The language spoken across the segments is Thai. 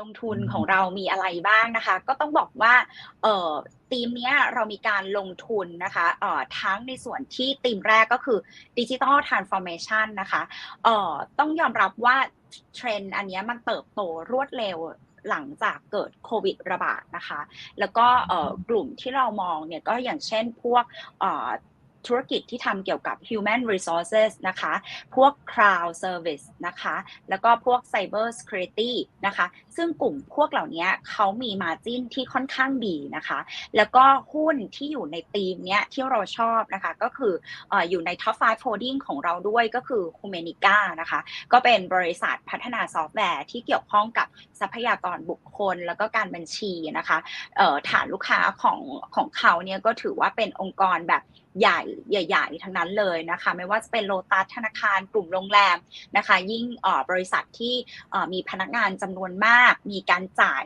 ลงทุนของเรามีอะไรบ้างนะคะ ก็ต้องบอกว่าเอ่อทีมเนี้ยเรามีการลงทุนนะคะเอ่อทั้งในส่วนที่ทีมแรกก็คือดิจิ t a ลทรานส์ฟอร์เมชันนะคะเอ่อต้องยอมรับว่าเทรนด์อันเนี้ยมันเติบโตรวดเร็วหลังจากเกิดโควิดระบาดนะคะ แล้วก็เอ่อกลุ่มที่เรามองเนี่ยก็อย่างเช่นพวกเอ่อ ธุรกิจที่ทำเกี่ยวกับ human resources นะคะ พวก cloud service นะคะ แล้วก็พวก cyber security นะคะ ซึ่งกลุ่มพวกเหล่านี้เขามี margin ที่ค่อนข้างดีนะคะ แล้วก็หุ้นที่อยู่ในทีมเนี้ยที่เราชอบนะคะ ก็คืออยู่ใน top 5 holding ของเราด้วยก็คือ h u m a n i c a นะคะ ก็เป็นบริษัทพัฒนาซอฟต์แวร์ที่เกี่ยวข้องกับทรัพยากรบุคคล แล้วก็การบัญชีนะคะฐานลูกค้าของของเขาเนี่ยก็ถือว่าเป็นองค์กรแบบ ใหญ่ใหญ่ ๆทั้งนั้นเลยนะคะ ไม่ว่าจะเป็นโลตัสธนาคารกลุ่มโรงแรมนะคะ ยิ่งบริษัทที่มีพนักงานจำนวนมาก มีการจ่าย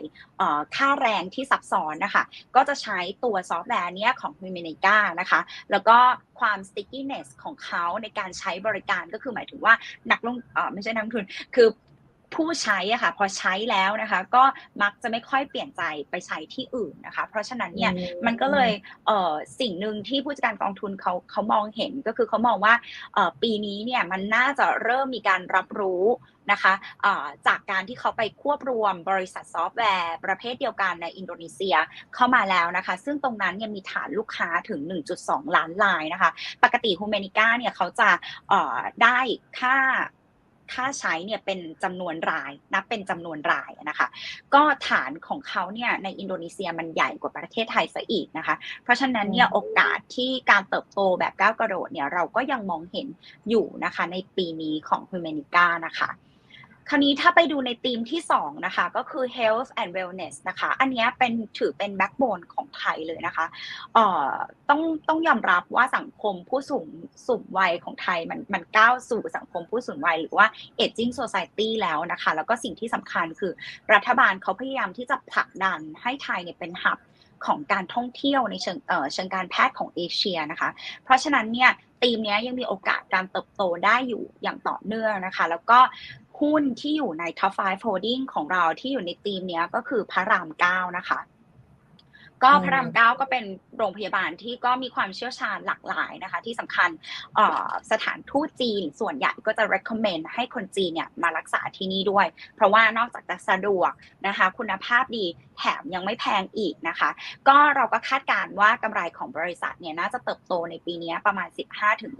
ค่าแรงที่ซับซ้อนนะคะ ก็จะใช้ตัวซอฟต์แวร์เนี้ยของ h u m a n i c a นะคะ แล้วก็ความ stickiness ของเขาในการใช้บริการก็คือหมายถึงว่านักลงไม่ใช่นักทุนคือ ผู้ใช้อะค่ะพอใช้แล้วนะคะ ก็มักจะไม่ค่อยเปลี่ยนใจไปใช้ที่อื่นนะคะ เพราะฉะนั้นเนี่ยอืมมันก็เลยเอ่อสิ่งหนึ่งที่ผู้จัดการกองทุนเขาเขามองเห็นก็คือเขามองว่าเอ่อปีนี้เนี่ยมันน่าจะเริ่มมีการรับรู้นะคะเอ่อจากการที่เขาไปควบรวมบริษัทซอฟต์แวร์ ประเภทเดียวกันในอินโดนีเซียเข้ามาแล้วนะคะ ซึ่งตรงนั้นเนี่ยมีฐานลูกค้าถึง 1.2 ล้านรายนะคะ ปกติฮูเมนิก้าเนี่ยเขาจะเอ่อได้ค่า ถ้าใช้เนี่ยเป็นจำนวนราย นับเป็นจำนวนรายนะคะ ก็ฐานของเขาเนี่ยในอินโดนีเซียมันใหญ่กว่าประเทศไทยซะอีกนะคะ เพราะฉะนั้นเนี่ยโอกาสที่การเติบโตแบบก้าวกระโดดเนี่ยเราก็ยังมองเห็นอยู่นะคะในปีนี้ของฮูเมนิก้านะคะ คราวนี้ถ้าไปดูในธีมที่2นะคะก็คือ health and wellness นะคะ อันนี้เป็นถือเป็นแบ็กโบนของไทยเลยนะคะเอ่อต้องต้องยอมรับว่าสังคมผู้สูงสูงวัยของไทยมันมันก้าวสู่สังคมผู้สูงวัยหรือว่า aging society แล้วนะคะ แล้วก็สิ่งที่สำคัญคือรัฐบาลเขาพยายามที่จะผลักดันให้ไทยเนี่ยเป็นหับของการท่องเที่ยวในเชิงเชิงการแพทย์ของเอเชียนะคะ เพราะฉะนั้นเนี่ยธีมเนี้ยยังมีโอกาสการเติบโตได้อยู่อย่างต่อเนื่องนะคะ แล้วก็หุ้นที่อยู่ใน top 5 holding ของเราที่อยู่ในทีมเนี้ยก็คือพระรามเก้านะคะ ก็พระรามเก้าก็เป็นโรงพยาบาลที่ก็มีความเชี่ยวชาญหลากหลายนะคะ ที่สำคัญสถานทูตจีนส่วนใหญ่ก็จะ recommend ให้คนจีนเนี่ยมารักษาที่นี่ด้วย เพราะว่านอกจากจะสะดวกนะคะ คุณภาพดี แถมยังไม่แพงอีกนะคะ ก็เราก็คาดการณ์ว่ากำไรของบริษัทเนี่ยน่าจะเติบโตในปีนี้ประมาณ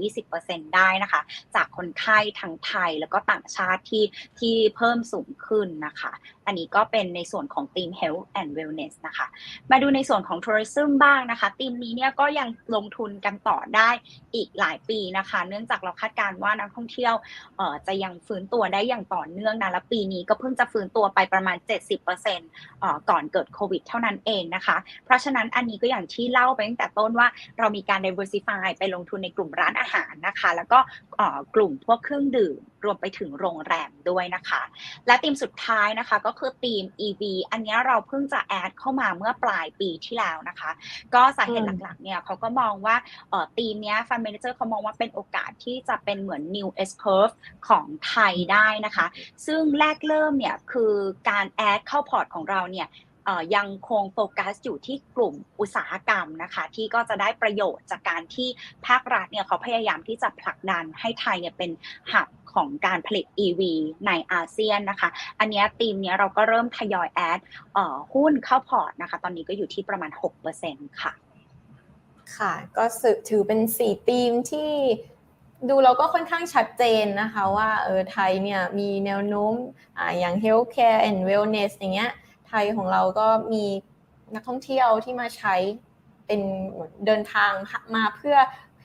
15-20%ได้นะคะ จากคนไข้ทั้งไทยแล้วก็ต่างชาติที่ที่เพิ่มสูงขึ้นนะคะ อันนี้ก็เป็นในส่วนของทีม Health and Wellness นะคะ มาดูในส่วนของ Tourism บ้างนะคะทีมนี้เนี่ยก็ยังลงทุนกันต่อได้อีกหลายปีนะคะ เนื่องจากเราคาดการณ์ว่านักท่องเที่ยวเอ่อจะยังฟื้นตัวได้อย่างต่อเนื่องนะและปีนี้ก็เพิ่งจะฟื้นตัวไปประมาณ 70%เอ่อก่อนเกิดโควิดเท่านั้นเองนะคะ เพราะฉะนั้นอันนี้ก็อย่างที่เล่าไปตั้งแต่ต้นว่าเรามีการ diversify ไปลงทุนในกลุ่มร้านอาหารนะคะ แล้วก็กลุ่มพวกเครื่องดื่มรวมไปถึงโรงแรมด้วยนะคะ และทีมสุดท้ายนะคะก็คือทีม EV อันนี้เราเพิ่งจะแอดเข้ามาเมื่อปลายปีที่แล้วนะคะ ก็สาเหตุหลักๆเนี่ยเขาก็มองว่าทีมนี้ฟันเมนเจอร์เขามองว่าเป็นโอกาสที่จะเป็นเหมือน new S curve ของไทยได้นะคะ ซึ่งแรกเริ่มเนี่ยคือการแอดเข้าพอร์ตของเราเนี่ยยังคงโฟกัสอยู่ที่กลุ่มอุตสาหกรรมนะคะ ที่ก็จะได้ประโยชน์จากการที่ภาครัฐเนี่ยเขาพยายามที่จะผลักดันให้ไทยเนี่ยเป็นหับของการผลิต EV ในอาเซียนนะคะ อันนี้ทีมเนี้ยเราก็เริ่มทยอยแอดอหุ้นเข้าพอร์ตนะคะ ตอนนี้ก็อยู่ที่ประมาณ 6%ค่ะ ค่ะ ก็ถือเป็นสี่ธีมที่ดูเราก็ค่อนข้างชัดเจนนะคะว่าเออไทยเนี่ยมีแนวโน้มออย่าง healthcare and wellness อย่างเงี้ย ทยของเราก็มีนักท่องเที่ยวที่มาใช้เป็นเหมือนเดินทางมาเพื่อ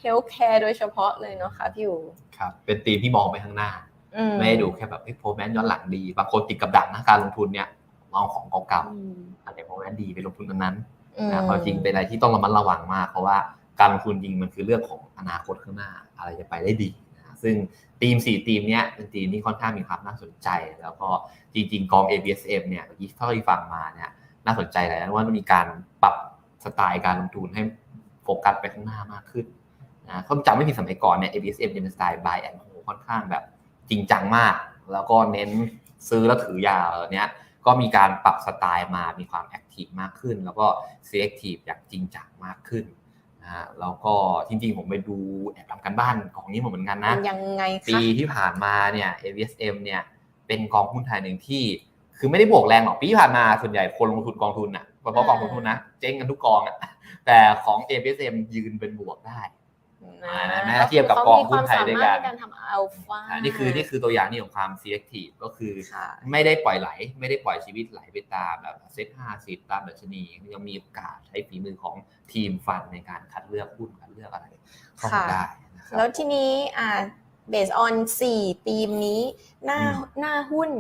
healthcare โดยเฉพาะเลยเนาะค่ะพี่อู๋ครับ เป็นทีมที่มองไปข้างหน้าอืมไม่ได้ดูแค่แบบโพแมนย้อนหลังดีบางคนติดกับดักนะการลงทุนเนี่ยมองของเก่าๆอันไหนโพแมนดีไปลงทุนอันนั้นอืมนะความจริงเป็นอะไรที่ต้องระมัดระวังมาก เพราะว่าการลงทุนจริงมันคือเรื่องของอนาคตข้างหน้า อะไรจะไปได้ดีนะ ซึ่งทีมสี่ทีมเนี้ยเป็นทีมที่ค่อนข้างมีความน่าสนใจ แล้วก็จริง ๆ กอง ABSM เนี่ยเมื่อกี้เท่าที่ฟังมาเนี่ยน่าสนใจหลายว่ามันมีการปรับสไตล์การลงทุนให้โฟกัสไปข้างหน้ามากขึ้นนะเขาจำไม่ผิดสมัยก่อนเนี่ย ABSM จะเป็นสไตล์ buy and hold ค่อนข้างแบบจริงจังมาก แล้วก็เน้นซื้อแล้วถือยาวเนี้ยก็มีการปรับสไตล์มามีความแอคทีฟมากขึ้น แล้วก็เซฟทีฟอย่างจริงจังมากขึ้น นะฮะแล้วก็จริงๆ ผมไปดูแอบทำกันบ้านของนี้มาเหมือนกันนะยังไงปีคะที่ผ่านมาเนี่ย AVSM เนี่ยเป็นกองหุ้นไทยหนึ่งที่ คือไม่ได้บวกแรงหรอกปีที่ผ่านมาส่วนใหญ่คนลงทุนกองทุนอะเฉพาะกองทุนนะเจ๊งกันทุกกองอะแต่ของ AVSM ยืนเป็นบวกได้อ่าแม้เทียบกับกองหุ้นไทยด้วยกัน เขามีความสามารถในการทำอัลฟาอ่านี่คือนี่คือตัวอย่างนี่ของความ selective ก็คือค่ะไม่ได้ปล่อยไหล ไม่ได้ปล่อยชีวิตไหลไปตามแบบเซ็ตห้าสิบตามดัชนียังมีโอกาสใช้ฝีมือของทีมฟันในการคัดเลือกหุ้นคัดเลือกอะไรเข้ามาค่ะได้นะครับแล้วทีนี้อ่า based on สี่ทีมนี้ หน้าอืมหน้าหุ้น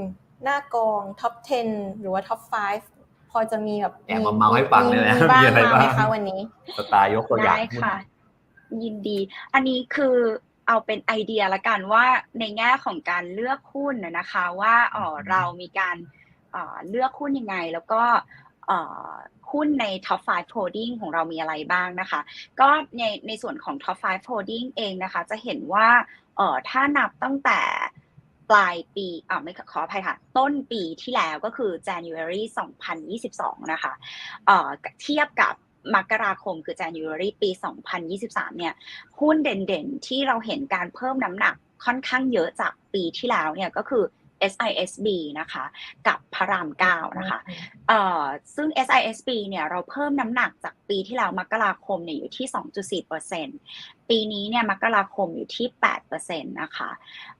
หน้ากอง top 10 หรือว่า top 5พอจะมีแบบแอบมาเมาให้ฟังเลยนะมีบ้างมีอะไรมาไหมบ้างคะวันนี้สไตล์ยกตัวอย่างได้หุ้นค่ะ ยินดี อันนี้คือ เอาเป็นไอเดียละกันว่าในแง่ของการเลือกหุ้นนะนะคะว่าเออเรามีการเอ่อเลือกหุ้นยังไง แล้วก็เอ่อหุ้นใน top 5 holding ของเรามีอะไรบ้างนะคะ ก็ในในส่วนของ top 5 holding เองนะคะ จะเห็นว่าเอ่อถ้านับตั้งแต่ปลายปีอ่าไม่ขออภัยค่ะ ต้นปีที่แล้วก็คือ January 2022 นะคะเอ่อเทียบกับ มกราคมคือ January ปี 2023 เนี่ย หุ้นเด่นๆ ที่เราเห็นการเพิ่มน้ำหนักค่อนข้างเยอะจากปีที่แล้วเนี่ยก็คือ SISB นะคะ กับพระรามเก้านะคะเอ่อซึ่ง SISB เนี่ยเราเพิ่มน้ำหนักจากปีที่แล้วมกราคมเนี่ยอยู่ที่ 2.4%ปีนี้เนี่ยมกราคมอยู่ที่ 8%นะคะ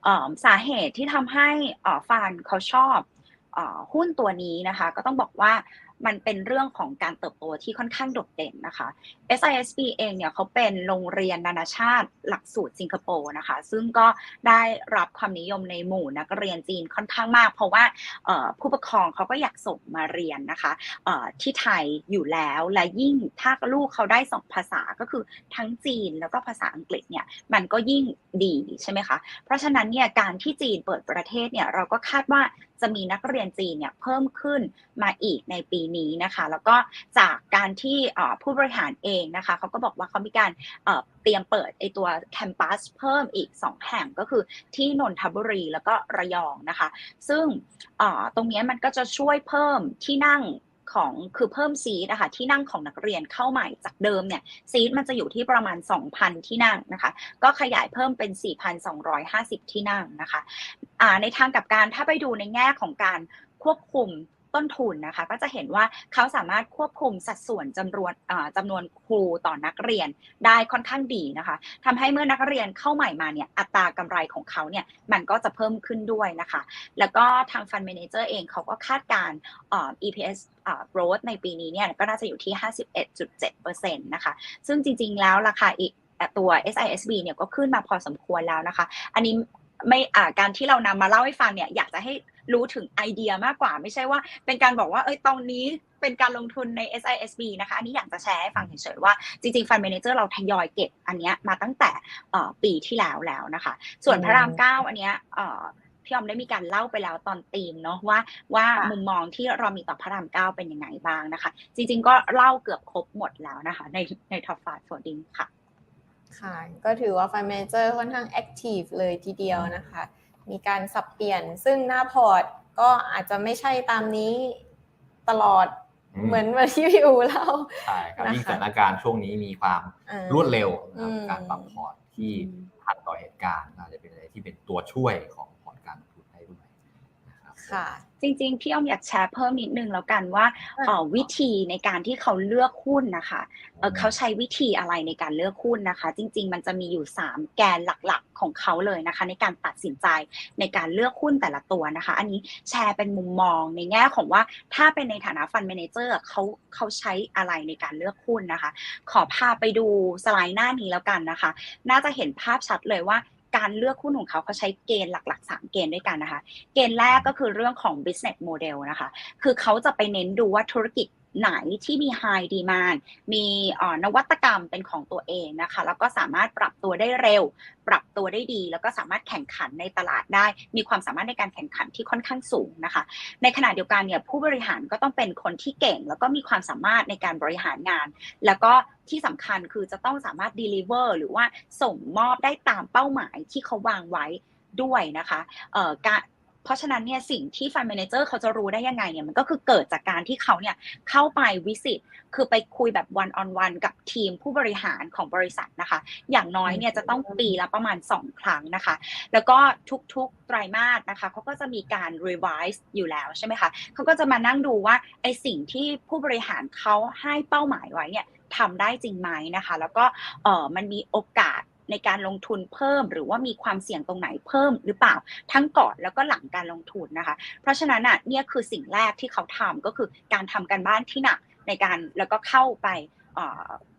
เอ่อสาเหตุที่ทำให้อ่อฟานเขาชอบอ่อหุ้นตัวนี้นะคะ ก็ต้องบอกว่า มันเป็นเรื่องของการเติบโตที่ค่อนข้างโดดเด่นนะคะ SISB เองเนี่ยเขาเป็นโรงเรียนนานาชาติหลักสูตรสิงคโปร์นะคะ ซึ่งก็ได้รับความนิยมในหมู่นักเรียนจีนค่อนข้างมาก เพราะว่าผู้ปกครองเขาก็อยากส่งมาเรียนนะคะที่ไทยอยู่แล้วและยิ่งถ้าลูกเขาได้สองภาษาก็คือทั้งจีนแล้วก็ภาษาอังกฤษเนี่ยมันก็ยิ่งดีใช่ไหมคะเพราะฉะนั้นเนี่ยการที่จีนเปิดประเทศเนี่ยเราก็คาดว่า จะมีนักเรียนจีนเนี่ยเพิ่มขึ้นมาอีกในปีนี้นะคะ แล้วก็จากการที่ผู้บริหารเองนะคะเขาก็บอกว่าเขามีการเตรียมเปิดไอตัวแคมปัสเพิ่มอีก 2 แห่งก็คือที่นนทบุรีแล้วก็ระยองนะคะ ซึ่งตรงนี้มันก็จะช่วยเพิ่มที่นั่ง ของคือเพิ่มซีทนะคะที่นั่งของนักเรียนเข้าใหม่จากเดิมเนี่ยซีทมันจะอยู่ที่ประมาณ 2,000 ที่นั่งนะคะ ก็ขยายเพิ่มเป็น 4,250 ที่นั่งนะคะในทางกับการถ้าไปดูในแง่ของการควบคุม ต้นทุนนะคะ ก็จะเห็นว่าเขาสามารถควบคุมสัดส่วนจำนวนจำนวนครูต่อนักเรียนได้ค่อนข้างดีนะคะทำให้เมื่อนักเรียนเข้าใหม่มาเนี่ยอัตรากำไรของเขาเนี่ยมันก็จะเพิ่มขึ้นด้วยนะคะ แล้วก็ทาง Fund Manager เองเขาก็คาดการ EPS growth ในปีนี้เนี่ยก็น่าจะอยู่ที่ 51.7%นะคะซึ่งจริง ๆ แล้วราคาอีกตัว SISB เนี่ยก็ขึ้นมาพอสมควรแล้วนะคะ อันนี้ ไม่อ่าการที่เรานำมาเล่าให้ฟังเนี่ยอยากจะให้รู้ถึงไอเดียมากกว่า ไม่ใช่ว่า เป็นการบอกว่าเอ้ยตอนนี้เป็นการลงทุนใน SISB นะคะ อันนี้อยากจะแชร์ให้ฟังเฉยๆว่าจริงๆ Fund Manager เราทยอยเก็บอันเนี้ยมาตั้งแต่เอ่อปีที่แล้วแล้วนะคะ ส่วนพระรามเก้าอันเนี้ยเอ่อพี่ออมได้มีการเล่าไปแล้วตอนตีมเนาะว่าว่าค่ะมุมมองที่เรามีต่อพระรามเก้าเป็นยังไงบ้างนะคะ จริงๆ ก็เล่าเกือบครบหมดแล้วนะคะ ในใน Top 5 Folding ค่ะ ค่ะ ก็ถือว่า Fund Manager ค่อนข้างแอคทีฟเลยทีเดียวนะคะ มีการสับเปลี่ยนซึ่งหน้าพอร์ตก็อาจจะไม่ใช่ตามนี้ตลอดอืเหมือนเหมือนที่พี่อูเล่าใช่ครับนะคะยิ่งสถานการณ์ช่วงนี้มีความอ่ารวดเร็วนะครับอืมการปรับพอร์ตที่ทันต่อเหตุการณ์อาจจะเป็นอะไรที่เป็นตัวช่วยของพอร์ตการลงทุนได้ด้วยนะ ครับค่ะ จริงๆ พี่อ้อมอยากแชร์เพิ่มนิดนึงแล้วกันว่าอะเอ่อวิธีในการที่เขาเลือกหุ้นนะคะเอ่อเขาใช้วิธีอะไรในการเลือกหุ้นนะคะ จริง ๆ มันจะมีอยู่ 3 แกนหลักๆของเขาเลยนะคะ ในการตัดสินใจในการเลือกหุ้นแต่ละตัวนะคะ อันนี้แชร์เป็นมุมมองในแง่ของว่าถ้าเป็นในฐานะฟันเมนเจอร์เขาเขาใช้อะไรในการเลือกหุ้นนะคะ ขอพาไปดูสไลด์หน้านี้แล้วกันนะคะ น่าจะเห็นภาพชัดเลยว่า การเลือกหุ้นของเขาเขาใช้เกณฑ์หลักๆ 3 เกณฑ์ด้วยกันนะคะ เกณฑ์แรกก็คือเรื่องของ business model นะคะ คือเขาจะไปเน้นดูว่าธุรกิจ ไหนที่มี high demand มีนวัตกรรมเป็นของตัวเองนะคะ แล้วก็สามารถปรับตัวได้เร็ว ปรับตัวได้ดี แล้วก็สามารถแข่งขันในตลาดได้ มีความสามารถในการแข่งขันที่ค่อนข้างสูงนะคะ ในขณะเดียวกันเนี่ยผู้บริหารก็ต้องเป็นคนที่เก่ง แล้วก็มีความสามารถในการบริหารงาน แล้วก็ที่สำคัญคือจะต้องสามารถ deliver หรือว่าส่งมอบได้ตามเป้าหมายที่เขาวางไว้ด้วยนะคะเอ่อการ เพราะฉะนั้นเนี่ยสิ่งที่ฟัน d ม a เจอร์เขาจะรู้ได้ยังไงเนี่ยมันก็คือเกิดจากการที่เขาเนี่ยเข้าไปวิสิตคือไปคุยแบบ one on one กับทีมผู้บริหารของบริษัทนะคะ อย่างน้อยเนี่ยจะต้องปีละประมาณ 2 ครั้งนะคะ แล้วก็ทุกๆไตรมาสนะคะเขาก็จะมีการ revise อยู่แล้วใช่ไหมคะเขาก็จะมานั่งดูว่าไอสิ่งที่ผู้บริหารเขาให้เป้าหมายไว้เนี่ยทำได้จริงไหมนะคะ แล้วก็เออมันมีโอกาส ในการลงทุนเพิ่ม หรือว่ามีความเสี่ยงตรงไหนเพิ่มหรือเปล่าทั้งก่อนแล้วก็หลังการลงทุนนะคะ เพราะฉะนั้นอะเนี่ยคือสิ่งแรกที่เขาทำก็คือการทำการบ้านที่หนักในการแล้วก็เข้าไป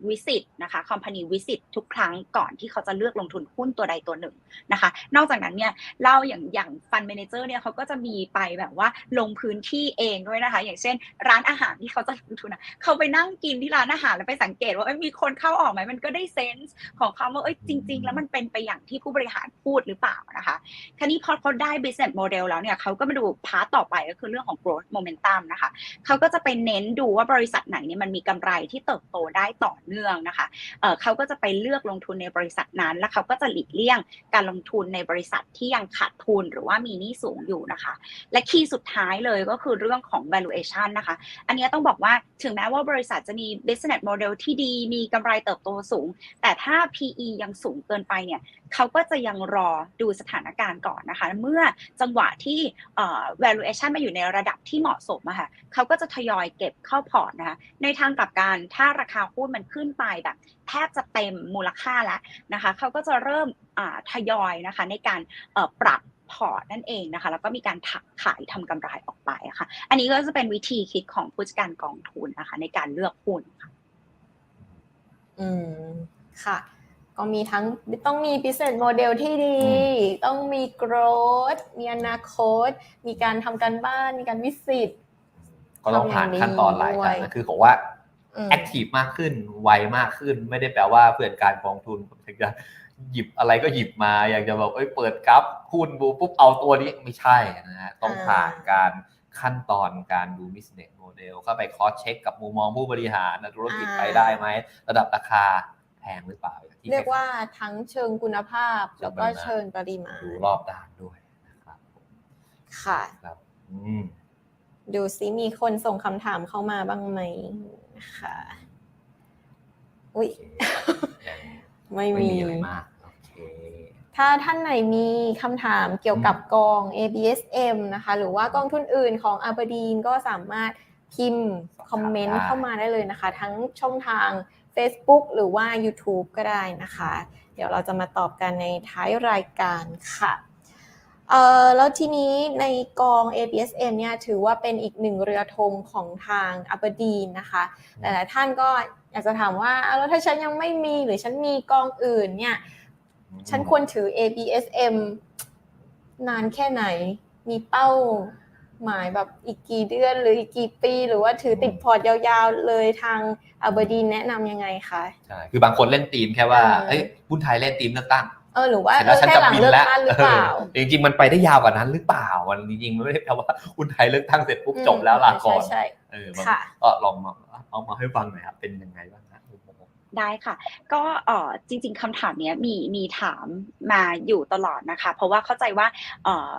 วิสิตนะคะคอมพานีวิสิตทุกครั้งก่อนที่เขาจะเลือกลงทุนหุ้นตัวใดตัวหนึ่งนะคะ นอกจากนั้นเนี่ยเล่าอย่างอย่างฟันเมนเจอร์เนี่ยเขาก็จะมีไปแบบว่าลงพื้นที่เองด้วยนะคะ อย่างเช่น ร้านอาหารที่เขาจะลงทุนนะเขาไปนั่งกินที่ร้านอาหารแล้วไปสังเกตว่ามีคนเข้าออกไหมมันก็ได้เซนส์ของเขาว่าเอ้ยจริง ๆ แล้วมันเป็นไปอย่างที่ผู้บริหารพูดหรือเปล่านะคะคราวนี้พอเขาได้ business model แล้วเนี่ยเขาก็มาดูพาร์ตต่อไปก็คือเรื่องของ growth momentum นะคะเขาก็จะไปเน้นดูว่าบริษัทไหนเนี่ยมันมีกำไรที่เติบโตได้ต่อเนื่องนะคะเเขาก็จะไปเลือกลงทุนในบริษัทนั้น แล้วเขาก็จะหลีกเลี่ยงการลงทุนในบริษัทที่ยังขาดทุนหรือว่ามีหนี้สูงอยู่นะคะ และคีย์สุดท้ายเลยก็คือเรื่องของ valuation นะคะ อันนี้ต้องบอกว่าถึงแม้ว่าบริษัทจะมี business model ที่ดีมีกำไรเติบโตสูง แต่ถ้า PE ยังสูงเกินไปเนี่ยเขาก็จะยังรอดูสถานการณ์ก่อนนะคะ เมื่อจังหวะที่ valuation มาอยู่ในระดับที่เหมาะสมอะค่ะเขาก็จะทยอยเก็บเข้าพอร์ตนะคะในทางกลับกันถ้าราคาหุ้นมันขึ้นไปแบบ แทบจะเต็มมูลค่าแล้วนะคะเขาก็จะเริ่มทยอยนะคะในการปรับพอร์ตนั่นเองนะคะ แล้วก็มีการถักขายทำกำไรออกไปค่ะ อันนี้ก็จะเป็นวิธีคิดของผู้จัดการกองทุนนะคะ ในการเลือกหุ้นค่ะอืมค่ะ ก็มีทั้งต้องมี business model ที่ดี ต้องมี growth มีอนาคต มีการทำการบ้าน มีการวิสิตก็ต้องผ่านขั้นตอนหลายขั้นนะคือบอกว่า แอคทีฟมากขึ้น ไวมากขึ้น ไม่ได้แปลว่าเพื่อนการกองทุนจะหยิบอะไรก็หยิบมา อยากจะบอกเอ้ยเปิดกราฟหุ้นบูปุ๊บเอาตัวนี้ไม่ใช่นะฮะต้องผ่านการขั้นตอนการดู business model เข้าไปคอสเช็คกับมุมมองผู้บริหารธุรกิจไปได้ไหม ระดับราคาแพงหรือเปล่าเรียกว่าทั้งเชิงคุณภาพ แล้วก็เชิงปริมาณดูรอบด้านด้วยนะครับค่ะครับอืมดูซิมีคนส่งคำถามเข้ามาบ้างไหม ค่ะอุ้ยไม่มีอะไรมากถ้าท่านไหนมีคำถามเกี่ยวกับกอง ABSM นะคะ หรือว่ากองทุนอื่นของอาบดีนก็สามารถพิมพ์ คอมเมนต์เข้ามาได้เลยนะคะ ทั้งช่องทาง Facebook หรือว่า YouTube ก็ได้นะคะ เดี๋ยวเราจะมาตอบกันในท้ายรายการค่ะ เอ่อแล้วทีนี้ในกอง ABSM เนี่ยถือว่าเป็นอีกหนึ่งเรือธงของทางอับดีนนะคะหลายๆท่านก็อยากจะถามว่าแล้วถ้าฉันยังไม่มีหรือฉันมีกองอื่นเนี่ยฉันควรถือ ABSM นานแค่ไหน มีเป้าหมายแบบอีกกี่เดือนหรืออีกกี่ปี หรือว่าถือติดพอร์ตยาวๆเลยทางอับดีนแนะนำยังไงคะใช่คือบางคนเล่นทีมแค่ว่าเอ้ยหุ้นไทยเล่นทีมเลือกตั้ง เออหรือว่าแค่หลังเลือกตั้งหรือเปล่าจริงๆมันไปได้ยาวกว่านั้นหรือเปล่ามันจริงๆมันไม่ได้แปลว่าหุ้นไทยเลือกตั้งเสร็จปุ๊บจบแล้วลาก่อนใช่เออก็ลองมาเอามาให้ฟังหน่อยครับเป็นยังไงบ้างนะได้ค่ะ ก็เออจริง ๆคำถามนี้มีมีถามมาอยู่ตลอดนะคะ เพราะว่าเข้าใจว่าเออ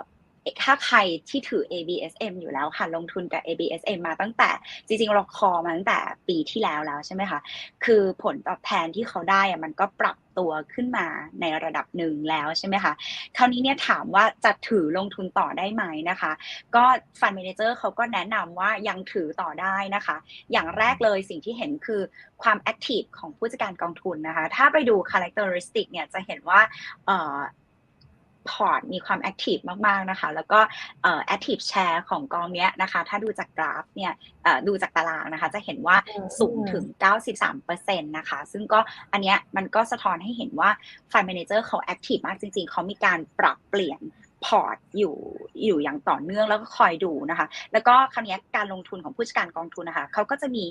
ถ้าใครที่ถือ ABSM อยู่แล้วค่ะ ลงทุนกับ ABSM มาตั้งแต่ จริงๆเราคอมาตั้งแต่ปีที่แล้วแล้วใช่ไหมคะ คือผลตอบแทนที่เขาได้อะมันก็ปรับ ตัวขึ้นมาในระดับหนึ่งแล้วใช่ไหมคะคราวนี้เนี่ยถามว่าจะถือลงทุนต่อได้ไหมนะคะ ก็ฟันเมนเจอร์เขาก็แนะนำว่ายังถือต่อได้นะคะ อย่างแรกเลยสิ่งที่เห็นคือความแอคทีฟของผู้จัดการกองทุนนะคะ ถ้าไปดูคุณลักษณะเนี่ยจะเห็นว่า พอร์ตมีความแอคทีฟมากๆนะคะ แล้วก็แอคทีฟแชร์ของกองเนี้ยนะคะ ถ้าดูจากกราฟเนี่ยดูจากตารางนะคะ จะเห็นว่าสูงถึง 93%นะคะ ซึ่งก็อันเนี้ยมันก็สะท้อนให้เห็นว่าฟันเมนเจอร์เขาแอคทีฟมากจริง ๆ เขามีการปรับเปลี่ยนพอร์ตอยู่อยู่อย่างต่อเนื่องแล้วก็คอยดูนะคะ แล้วก็คราวนี้การลงทุนของผู้จัดการกองทุนนะคะเขาก็จะมี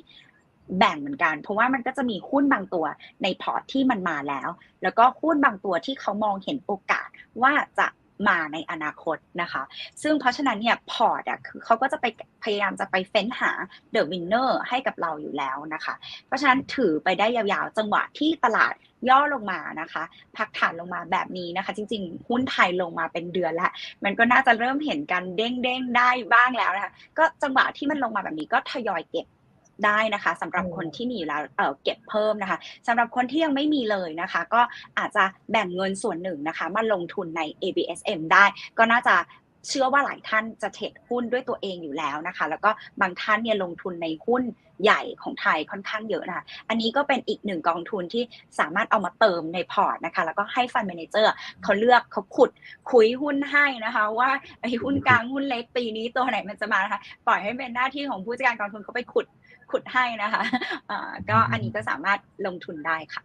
แบ่งเหมือนกัน เพราะว่ามันก็จะมีหุ้นบางตัวในพอร์ตที่มันมาแล้ว แล้วก็หุ้นบางตัวที่เขามองเห็นโอกาสว่าจะมาในอนาคตนะคะ ซึ่งเพราะฉะนั้นเนี่ยพอร์ตอะคือเขาก็จะไปพยายามจะไปเฟ้นหาเดอะวินเนอร์ให้กับเราอยู่แล้วนะคะ เพราะฉะนั้นถือไปได้ยาวๆ จังหวะที่ตลาดย่อลงมานะคะ พักฐานลงมาแบบนี้นะคะ จริงๆ หุ้นไทยลงมาเป็นเดือนแล้วมันก็น่าจะเริ่มเห็นกันเด้งๆ ได้บ้างแล้วนะคะ ก็จังหวะที่มันลงมาแบบนี้ก็ทยอยเก็บ ได้นะคะสำหรับคนที่มีอยู่แล้วเออเก็บเพิ่มนะคะสำหรับคนที่ยังไม่มีเลยนะคะ ก็อาจจะแบ่งเงินส่วนหนึ่งนะคะ มาลงทุนใน ABSM ได้ ก็น่าจะเชื่อว่าหลายท่านจะเทรดหุ้นด้วยตัวเองอยู่แล้วนะคะ แล้วก็บางท่านเนี่ยลงทุนในหุ้นใหญ่ของไทยค่อนข้างเยอะนะคะ อันนี้ก็เป็นอีกหนึ่งกองทุนที่สามารถเอามาเติมในพอร์ตนะคะ แล้วก็ให้ฟันเมนเจอร์เขาเลือกเขาขุดคุยหุ้นให้นะคะ ว่าไอ้หุ้นกลางหุ้นเล็กปีนี้ตัวไหนมันจะมานะคะ ปล่อยให้เป็นหน้าที่ของผู้จัดการกองทุนเขาไปขุด ขุดให้นะคะอ่าก็อันนี้ก็สามารถลงทุนได้ค่ะ